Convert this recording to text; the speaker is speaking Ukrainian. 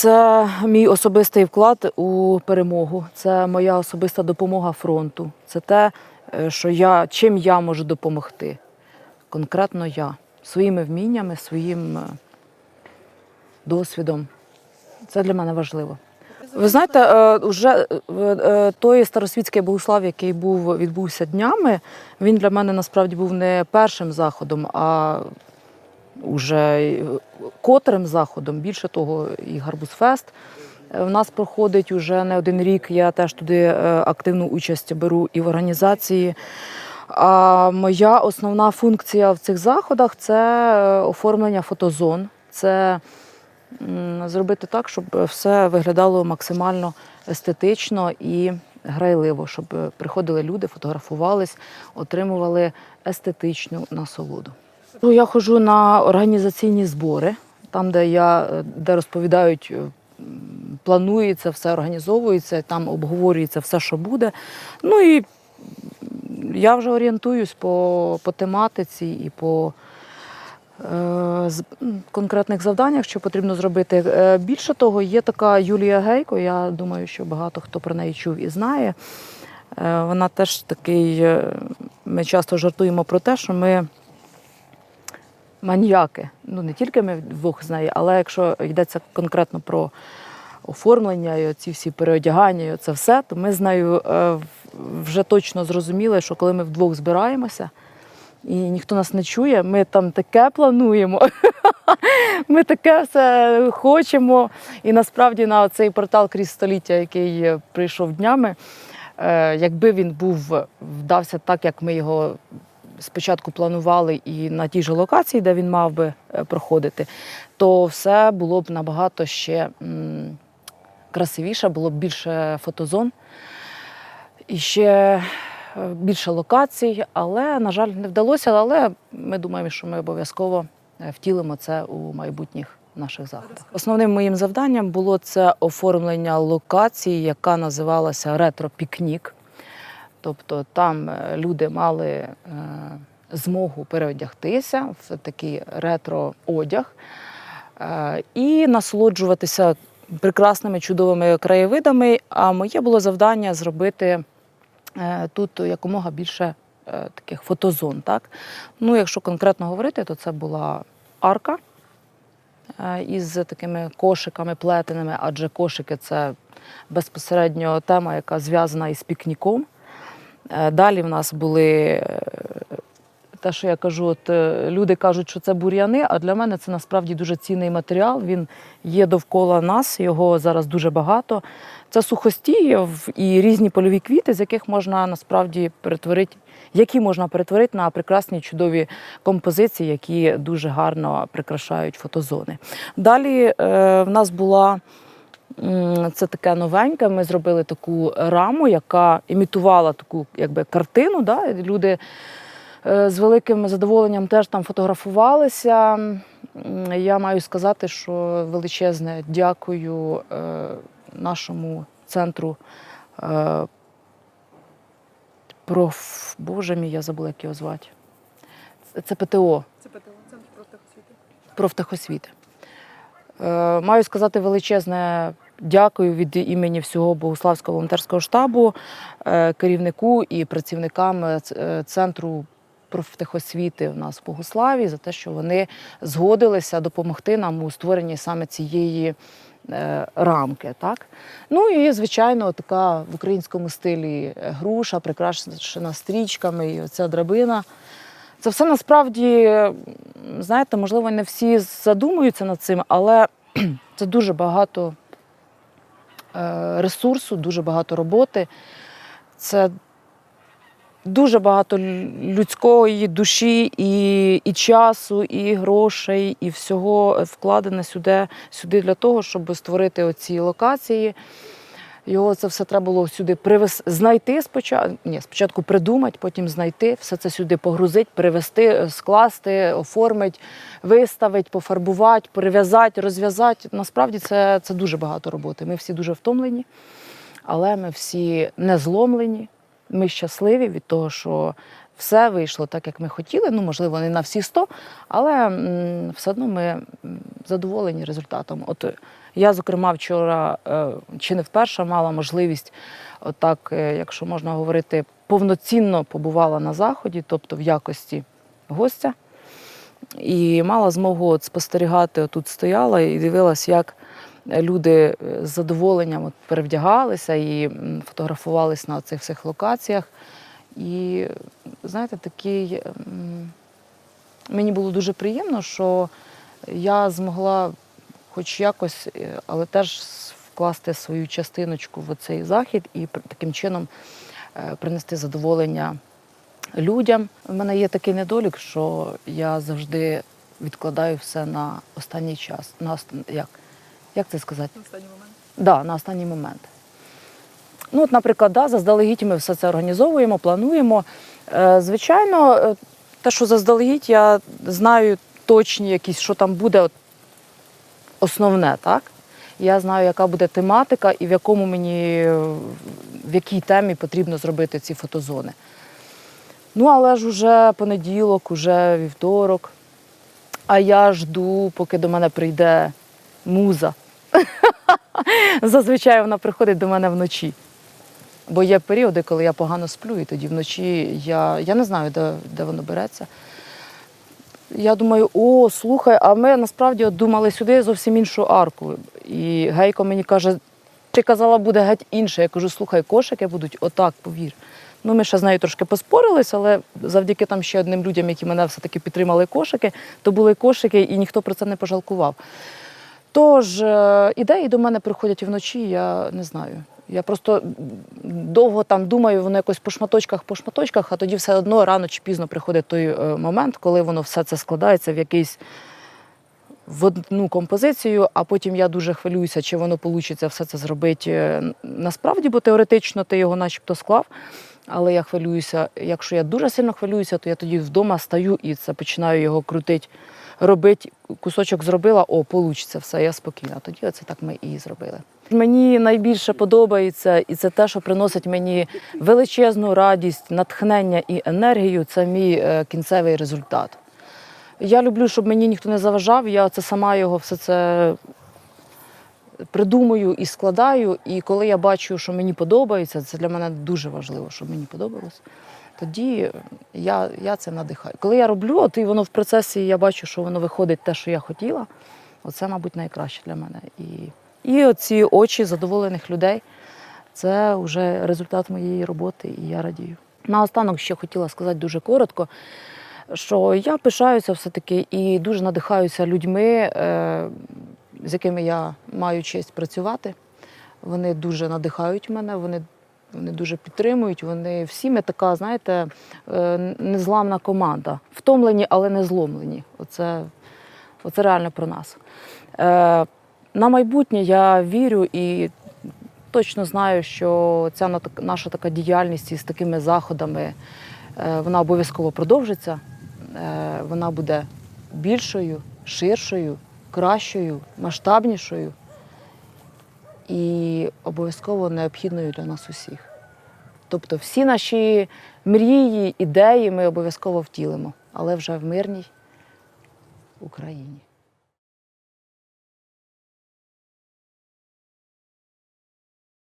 Це мій особистий вклад у перемогу. Це моя особиста допомога фронту. Це те, е, що я, чим я можу допомогти. Конкретно я. Своїми вміннями, своїм е, досвідом. Це для мене важливо. Ви знаєте, вже е, той старосвітський богослав, який був відбувся днями, він для мене насправді був не першим заходом, а уже котрим заходом. Більше того, і Гарбузфест. Е, В нас проходить уже не один рік. Я теж туди е, активну участь беру і в організації. А моя основна функція в цих заходах це е, оформлення фотозон. Це зробити так, щоб все виглядало максимально естетично і грайливо, щоб е, приходили люди, фотографувались, отримували естетичну насолоду. Ну, Я ходжу на організаційні збори, там, де я е, де розповідають, е, планується, все організовується, там обговорюється все, що буде. Ну і я вже орієнтуюсь по, по тематиці і по е, конкретних завданнях, що потрібно зробити. Е, Більше того, є така Юлія Гейко, я думаю, що багато хто про неї чув і знає. Е, Вона теж такий, ми часто жартуємо про те, що ми маніяки. Ну, не тільки ми вдвох з нею, але якщо йдеться конкретно про оформлення, і ці всі переодягання, і це все, то ми з нею е, вже точно зрозуміли, що коли ми вдвох збираємося і ніхто нас не чує, ми там таке плануємо. Ми таке все хочемо. І насправді на цей портал крізь століття, який прийшов днями, е, якби він був вдався так, як ми його спочатку планували, і на тій же локації, де він мав би е, проходити, то все було б набагато ще красивіше, було б більше фотозон і ще е, більше локацій. Але, на жаль, не вдалося. Але ми думаємо, що ми обов'язково е, втілимо це у майбутніх наших заходах. Основним моїм завданням було це оформлення локації, яка називалася Ретро-пікнік. Тобто там е, люди мали е, змогу переодягтися в такий ретро-одяг е, і насолоджуватися прекрасними чудовими краєвидами. А моє було завдання зробити тут якомога більше таких фотозон. Так? Ну, якщо конкретно говорити, то це була арка із такими кошиками плетеними, адже кошики це безпосередньо тема, яка зв'язана із пікніком. Е, Далі в нас були е, те, що я кажу, от е, люди кажуть, що це бур'яни, а для мене це насправді дуже цінний матеріал. Він є довкола нас, його зараз дуже багато. Це сухостій в- і різні польові квіти, з яких можна насправді перетворити, які можна перетворити на прекрасні чудові композиції, які дуже гарно прикрашають фотозони. Далі е, в нас була Це таке новеньке. Ми зробили таку раму, яка імітувала таку якби, картину. Да? Люди е, з великим задоволенням теж там фотографувалися. Я маю сказати, що величезне дякую е, нашому центру е, проф. Боже мій, я забула, як його звати. Це- Це ПТО. Це ПТО, центр профтехосвіти. профтехосвіти. Е, Маю сказати величезне дякую від імені всього Богославського волонтерського штабу, е, керівнику і працівникам е, центру профтехосвіти в нас в Богославі за те, що вони згодилися допомогти нам у створенні саме цієї рамки. Так? Ну і, звичайно, така в українському стилі груша, прикрашена стрічками, і оця драбина. Це все насправді, знаєте, можливо, не всі задумуються над цим, але це дуже багато е, ресурсу, дуже багато роботи. Це дуже багато людської душі, і, і часу, і грошей, і всього вкладено сюди, сюди для того, щоб створити оці локації. Його це все треба було сюди привез, знайти спочатку. Ні, спочатку придумати, потім знайти, все це сюди погрузити, привезти, скласти, оформити, виставити, пофарбувати, прив'язати, розв'язати. Насправді це, це дуже багато роботи. Ми всі дуже втомлені, але ми всі не зломлені. Ми щасливі від того, що все вийшло так, як ми хотіли. Ну, можливо, не на всі 100, але все одно ми задоволені результатом. От е, я, зокрема, вчора е, чи не вперше мала можливість, отак, е, якщо можна говорити, повноцінно побувала на заході, тобто в якості гостя. І мала змогу от спостерігати, тут стояла і дивилась, як люди е, з задоволенням от перевдягалися і фотографувались на цих всіх локаціях. І знаєте, такий мені було дуже приємно, що я змогла хоч якось, е, але теж вкласти свою частиночку в цей захід і таким чином е, принести задоволення людям. У мене є такий недолік, що я завжди відкладаю все на останній час. На як? як це сказати? На останній момент. Да, на останній момент. Ну, от, наприклад, да, заздалегідь ми все це організовуємо, плануємо. Е, звичайно, те, що заздалегідь, я знаю точні якісь, що там буде от, основне, так? Я знаю, яка буде тематика і в якому мені, в якій темі потрібно зробити ці фотозони. Ну, але ж уже понеділок, уже вівторок. А я жду, поки до мене прийде муза. Зазвичай вона приходить до мене вночі. Бо є періоди, коли я погано сплю, і тоді вночі я, я не знаю, де, де воно береться. Я думаю, о, слухай, а ми насправді от думали сюди зовсім іншу арку. І Гейко мені каже, ти казала, буде геть інше. Я кажу, слухай, кошики будуть отак, повір. Ну, ми ще з нею трошки поспорились, але завдяки там ще одним людям, які мене все-таки підтримали кошики, то були кошики, і ніхто про це не пожалкував. Тож е, ідеї до мене приходять і вночі, я не знаю. Я просто довго там думаю, воно якось по шматочках, по шматочках, а тоді все одно рано чи пізно приходить той е, момент, коли воно все це складається в якийсь в одну композицію, а потім я дуже хвилююся, чи воно вийде все це зробити е, насправді, бо теоретично ти його начебто склав. Але я хвилююся. Якщо я дуже сильно хвилююся, то я тоді вдома стаю і це починаю його крутити, робити. Кусочок зробила, о, получиться все, я спокійна. Тоді оце так ми і зробили. Мені найбільше подобається, і це те, що приносить мені величезну радість, натхнення і енергію. Це мій е, кінцевий результат. Я люблю, щоб мені ніхто не заважав. Я це сама його все це придумую і складаю. І коли я бачу, що мені подобається, це для мене дуже важливо, щоб мені подобалось. Тоді я, я це надихаю. Коли я роблю, от і воно в процесі я бачу, що воно виходить те, що я хотіла. Оце, мабуть, найкраще для мене. І, і оці очі задоволених людей це вже результат моєї роботи, і я радію. Наостанок ще хотіла сказати дуже коротко, що я пишаюся все-таки і дуже надихаюся людьми, е, з якими я маю честь працювати. Вони дуже надихають мене, вони, вони дуже підтримують. Вони всі ми така, знаєте, е, незламна команда. Втомлені, але не зломлені. Оце, оце реально про нас. На майбутнє я вірю і точно знаю, що ця наша така діяльність із такими заходами е, вона обов'язково продовжиться. Е, Вона буде більшою, ширшою, кращою, масштабнішою і обов'язково необхідною для нас усіх. Тобто всі наші мрії, ідеї ми обов'язково втілимо, але вже в мирній Україні.